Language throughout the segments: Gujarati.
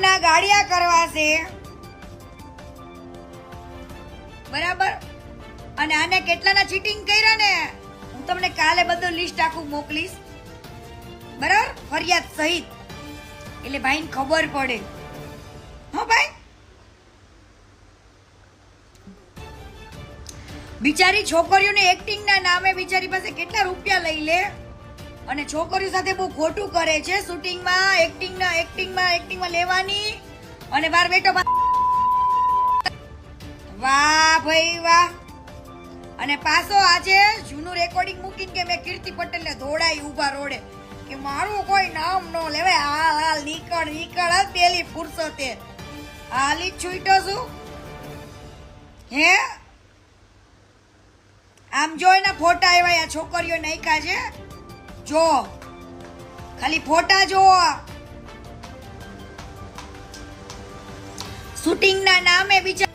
ગામના ગાડિયા કરવા છે. બરાબર? અને આને કેટલાના ચીટિંગ કર્યા ને? હું તમને કાલે બધું લિસ્ટ આખું મોકલીશ. બરાબર? ફરિયાદ સહિત. એટલે ભાઈને ખબર પડે. હો ભાઈ? બિચારી છોકરીઓને એક્ટિંગના નામે બિચારી પાસે કેટલા રૂપિયા લઈ લે? અને છોકરીઓ સાથે બહુ ખોટું કરે છે. શૂટિંગમાં, એક્ટિંગના, એક્ટિંગમાં એક્ટિંગમાં લેવાની અને બાર બેઠો વાહ ભાઈ વાહ. અને પાછો આજે જૂનું રેકોર્ડિંગ મૂકીને કે મેં કીર્તિ પટેલને ધોડાઈ ઊભા રોડે. કે મારું કોઈ નામ ન લેવે આ હાલ, નીકળ નીકળ પેલી ફુરસતે. હાલી છૂટો છું. હે? આમ જો એના ફોટા એવા આ છોકરીઓ નાખ્યા છે. જો, ખાલી ફોટા જો શૂટિંગના નામે બીજા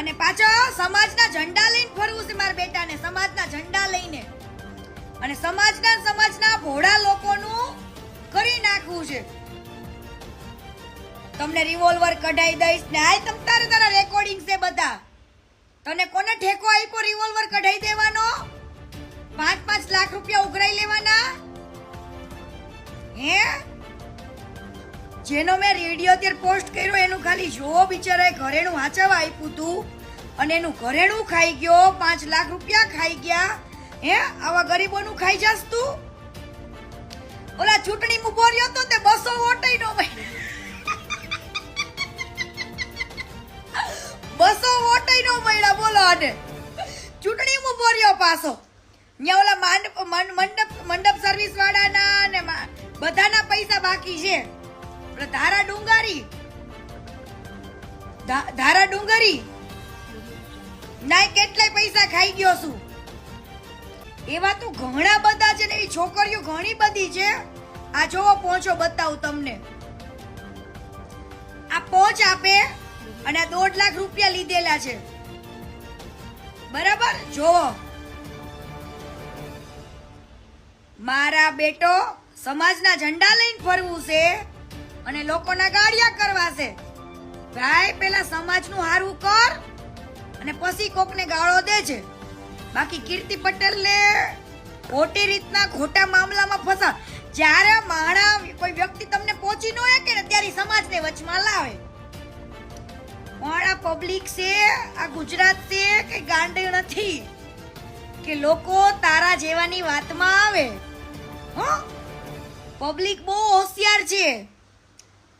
અને પાછો સમાજના ઝંડા લઈને ફરવું છે મારા બેટાને, સમાજના ઝંડા લઈને. અને સમાજના સમાજના ભોળા લોકોનું કરી નાખવું છે. તમને રિવોલ્વર કઢાઈ દઈશ ને આય તમ તારે તારા રેકોર્ડિંગ છે બધા. તને કોને ઠેકો આપ્યો રિવોલ્વર કઢાઈ રૂપિયા ઉઘરાઈ લેવાના? હે? જેનો મેં રેડિયો અત્યારે પોસ્ટ કર્યો, એનું ખાલી જો બિચારાએ ઘરેણું વાંચવા આપ્યું હતું અને એનું ઘરેણું ખાઈ ગયો, પાંચ લાખ રૂપિયા ખાઈ ગયા. હે? આવા ગરીબોનું ખાઈ જાસ તું? ઓલા ચૂંટણી ઊભો રહ્યો તો તે બસો વોટઈ નો બસો વોટઈ નો મળ્યા બોલો આને. ચૂંટણી ઊભો રહ્યો પાછો. ત્યાં ઓલા માંડ- મંડપ મંડપ સર્વિસ વાળાના ને બધાના પૈસા બાકી છે. ધારા ડુંગારી. ધારા ડુંગરી. નાય કેટલાય પૈસા ખાઈ ગયો છું. એવા તો ઘણા બધા છે ને એવી છોકરીઓ ઘણી બધી છે. આ જોવો, પહોંચો, બતાવું તમને. આ પહોંચ આપે અને આ દોઢ લાખ રૂપિયા લીધેલા છે. બરાબર? જોવો. મારા બેટો સમાજના ઝંડા લઈને ફરવું છે અને લોકોના ગાડિયા કરવા છે. ભાઈ, પેલા સમાજનું હારું કર અને પછી કોકને ગાળો દે છે બાકી કીર્તિ પટેલને ખોટી રીતના ખોટા મામલામાં ફસા જ્યારે માણા કોઈ વ્યક્તિ તમને પહોંચી ન હોય કે ત્યારે સમાજને વચમાં લાવે. પણ આ પબ્લિક છે, આ ગુજરાત છે કે ગાંડ નથી. કે લોકો તારા જેવાની વાતમાં આવે. હો? પબ્લિક બહુ હોશિયાર છે.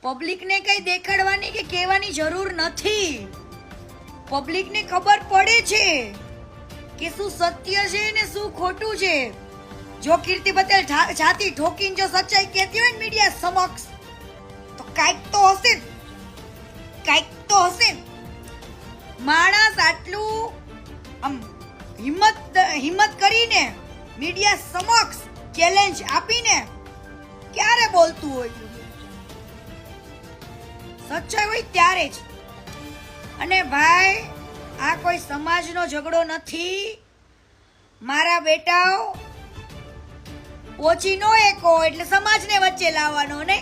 પબ્લિકને કંઈ દેખાડવાની કે કહેવાની જરૂર નથી. પબ્લિકને ખબર પડે છે કે શું સત્ય છે ને શું ખોટું છે. જો કીર્તિ પટેલ છાતી ઠોકીને જો સચ્ચાઈ કહેતી હોય ને મીડિયા સમક્ષ, તો કાંઈક તો હશે. કાંઈક તો હશે. માણસ આટલું આમ હિંમત હિંમત કરીને મીડિયા સમક્ષ ચેલેન્જ આપીને ક્યારે બોલતું હોય સચ્ચાઈ હોય ત્યારે જ. અને ભાઈ, આ કોઈ સમાજનો ઝઘડો નથી. મારા બેટાઓ, ઓછી નો એકો એટલે સમાજને વચ્ચે લાવવાનો ને